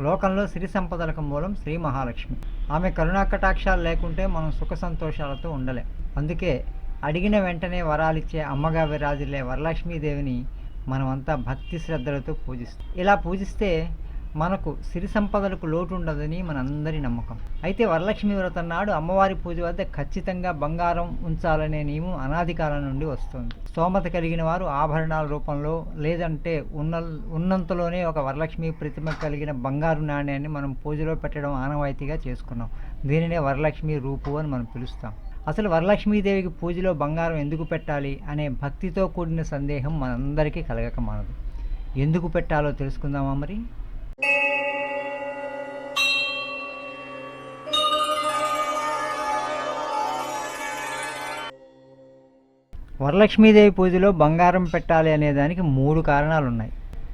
లోకంలో సిరి సంపదలకు మూలం శ్రీ మహాలక్ష్మి. ఆమె కరుణాకటాక్షాలు లేకుంటే మనం సుఖ సంతోషాలతో ఉండలేం. అందుకే అడిగిన వెంటనే వరాలిచ్చే అమ్మగా విరాజిల్లే వరలక్ష్మీదేవిని మనమంతా భక్తి శ్రద్ధలతో పూజిస్తాం. ఇలా పూజిస్తే మనకు సిరి సంపదలకు లోటు ఉండదని మనందరి నమ్మకం. అయితే వరలక్ష్మి వ్రతం నాడు అమ్మవారి పూజ వద్ద ఖచ్చితంగా బంగారం ఉంచాలనే నియమం అనాది కాలం నుండి వస్తుంది. స్తోమత కలిగిన వారు ఆభరణాల రూపంలో లేదంటే ఉన్న ఉన్నంతలోనే ఒక వరలక్ష్మి ప్రతిమ కలిగిన బంగారు నాణ్యాన్ని మనం పూజలో పెట్టడం ఆనవాయితీగా చేసుకున్నాం. దీనినే వరలక్ష్మి రూపు అని మనం పిలుస్తాం. అసలు వరలక్ష్మీదేవికి పూజలో బంగారం ఎందుకు పెట్టాలి అనే భక్తితో కూడిన సందేహం మనందరికీ కలగక మానదు. ఎందుకు పెట్టాలో తెలుసుకుందామా మరి? వరలక్ష్మీదేవి పూజలో బంగారం పెట్టాలి అనే దానికి మూడు కారణాలు ఉన్నాయి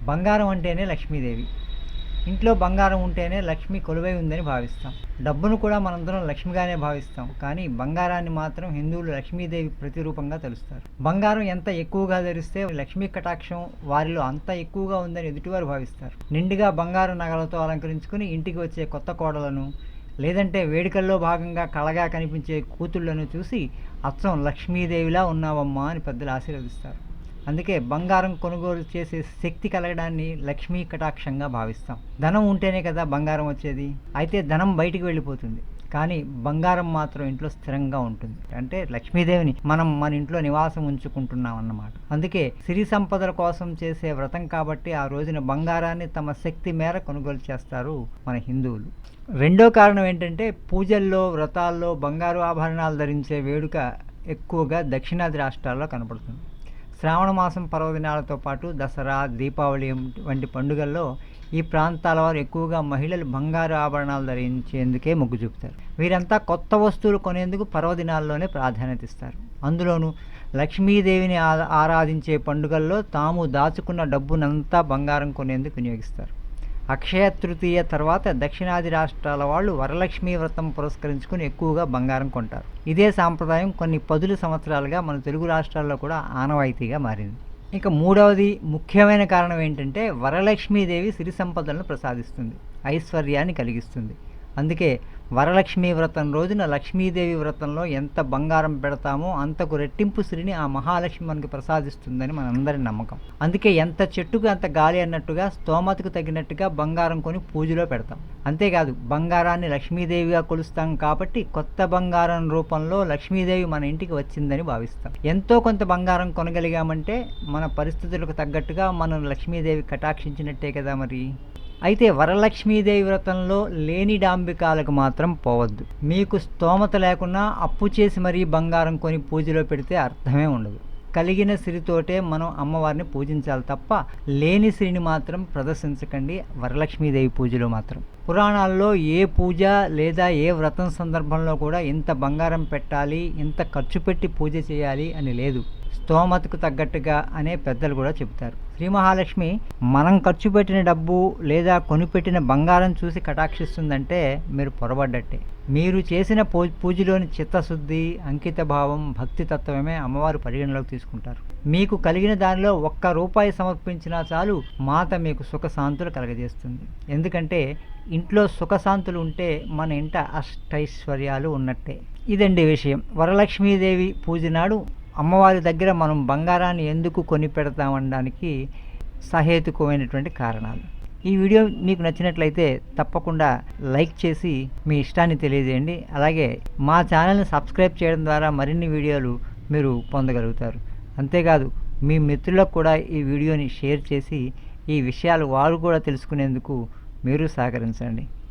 బంగారం అంటేనే లక్ష్మీదేవి. ఇంట్లో బంగారం ఉంటేనే లక్ష్మి కొలువై ఉందని భావిస్తాం. డబ్బును కూడా మనందరం లక్ష్మిగానే భావిస్తాం. కానీ బంగారాన్ని మాత్రం హిందువులు లక్ష్మీదేవి ప్రతిరూపంగా తెలుస్తారు. బంగారం ఎంత ఎక్కువగా ధరిస్తే లక్ష్మీ కటాక్షం వారిలో అంత ఎక్కువగా ఉందని ఎదుటివారు భావిస్తారు. నిండుగా బంగారు నగలతో అలంకరించుకుని ఇంటికి వచ్చే కొత్త కోడలను లేదంటే వేడుకల్లో భాగంగా కళగా కనిపించే కూతుళ్ళను చూసి అచ్చం లక్ష్మీదేవిలా ఉన్నావమ్మా అని పెద్దలు ఆశీర్వదిస్తారు. అందుకే బంగారం కొనుగోలు చేసే శక్తి కలగడాన్ని లక్ష్మీ కటాక్షంగా భావిస్తాం. ధనం ఉంటేనే కదా బంగారం వచ్చేది. అయితే ధనం బయటికి వెళ్ళిపోతుంది. కానీ బంగారం మాత్రం ఇంట్లో స్థిరంగా ఉంటుంది. అంటే లక్ష్మీదేవిని మనం మన ఇంట్లో నివాసం ఉంచుకుంటున్నాం అన్నమాట అందుకే సిరి సంపదల కోసం చేసే వ్రతం కాబట్టి ఆ రోజున బంగారాన్ని తమ శక్తి మేర కొనుగోలు చేస్తారు మన హిందువులు. రెండో కారణం ఏంటంటే పూజల్లో వ్రతాల్లో బంగారు ఆభరణాలు ధరించే వేడుక ఎక్కువగా దక్షిణాది రాష్ట్రాల్లో కనపడుతుంది. శ్రావణ మాసం పర్వదినాలతో పాటు దసరా దీపావళి వంటి పండుగల్లో ఈ ప్రాంతాల వారు ఎక్కువగా మహిళలు బంగారు ఆభరణాలు ధరించేందుకే మొగ్గు చూపుతారు. వీరంతా కొత్త వస్తువులు కొనేందుకు పర్వదినాల్లోనే ప్రాధాన్యత ఇస్తారు. అందులోనూ లక్ష్మీదేవిని ఆ- ఆరాధించే పండుగల్లో తాము దాచుకున్న డబ్బునంతా బంగారం కొనేందుకు వినియోగిస్తారు. అక్షయ తృతీయ తర్వాత దక్షిణాది రాష్ట్రాల వాళ్ళు వరలక్ష్మీ వ్రతం పురస్కరించుకుని ఎక్కువగా బంగారం కొంటారు. ఇదే సాంప్రదాయం కొన్ని పదుల సంవత్సరాలుగా మన తెలుగు రాష్ట్రాల్లో కూడా ఆనవాయితీగా మారింది. ఇక మూడవది ముఖ్యమైన కారణం ఏంటంటే వరలక్ష్మీదేవి సిరి సంపదలను ప్రసాదిస్తుంది ఐశ్వర్యాన్ని కలిగిస్తుంది. అందుకే వరలక్ష్మీ వ్రతం రోజున లక్ష్మీదేవి వ్రతంలో ఎంత బంగారం పెడతామో అంతకు రెట్టింపు శ్రీని ఆ మహాలక్ష్మి మనకి ప్రసాదిస్తుందని మనందరి నమ్మకం. అందుకే ఎంత చెట్టుకు అంత గాలి అన్నట్టుగా స్తోమతకు తగినట్టుగా బంగారం కొని పూజలో పెడతాం. అంతేకాదు బంగారాన్ని లక్ష్మీదేవిగా కొలుస్తాం కాబట్టి కొత్త బంగారం రూపంలో లక్ష్మీదేవి మన ఇంటికి వచ్చిందని భావిస్తాం. ఎంతో కొంత బంగారం కొనగలిగామంటే మన పరిస్థితులకు తగ్గట్టుగా మనం లక్ష్మీదేవి కటాక్షించినట్టే కదా మరి? అయితే వరలక్ష్మీదేవి వ్రతంలో లేని డాంబికాలకు మాత్రం పోవద్దు. మీకు స్తోమత లేకున్నా అప్పు చేసి మరీ బంగారం కొని పూజలో పెడితే అర్థమే ఉండదు. కలిగిన సిరితోటే మనం అమ్మవారిని పూజించాలి తప్ప లేని సిరిని మాత్రం ప్రదర్శించకండి వరలక్ష్మీదేవి పూజలో మాత్రం. పురాణాల్లో ఏ పూజ లేదా ఏ వ్రతం సందర్భంలో కూడా ఇంత బంగారం పెట్టాలి ఇంత ఖర్చు పెట్టి పూజ చేయాలి అని లేదు. స్తోమతకు తగ్గట్టుగా అనే పెద్దలు కూడా చెబుతారు. శ్రీ మహాలక్ష్మి మనం ఖర్చు పెట్టిన డబ్బు లేదా కొనిపెట్టిన బంగారం చూసి కటాక్షిస్తుందంటే మీరు పొరబడ్డట్టే. మీరు చేసిన పూ పూజలోని చిత్తశుద్ధి అంకిత భావం భక్తి తత్వమే అమ్మవారు పరిగణలోకి తీసుకుంటారు. మీకు కలిగిన దానిలో ఒక్క రూపాయి సమర్పించినా చాలు మాత మీకు సుఖశాంతులు కలగజేస్తుంది. ఎందుకంటే ఇంట్లో సుఖశాంతులు ఉంటే మన ఇంట అష్టైశ్వర్యాలు ఉన్నట్టే. ఇదండి విషయం. వరలక్ష్మీదేవి పూజ నాడు అమ్మవారి దగ్గర మనం బంగారాన్ని ఎందుకు కొని పెడతామనడానికి సహేతుకమైనటువంటి కారణాలు. ఈ వీడియో మీకు నచ్చినట్లయితే తప్పకుండా లైక్ చేసి మీ ఇష్టాన్ని తెలియజేయండి. అలాగే మా ఛానల్ని సబ్స్క్రైబ్ చేయడం ద్వారా మరిన్ని వీడియోలు మీరు పొందగలుగుతారు. అంతేకాదు మీ మిత్రులకు కూడా ఈ వీడియోని షేర్ చేసి ఈ విషయాలు వారు కూడా తెలుసుకునేందుకు మీరు సహకరించండి.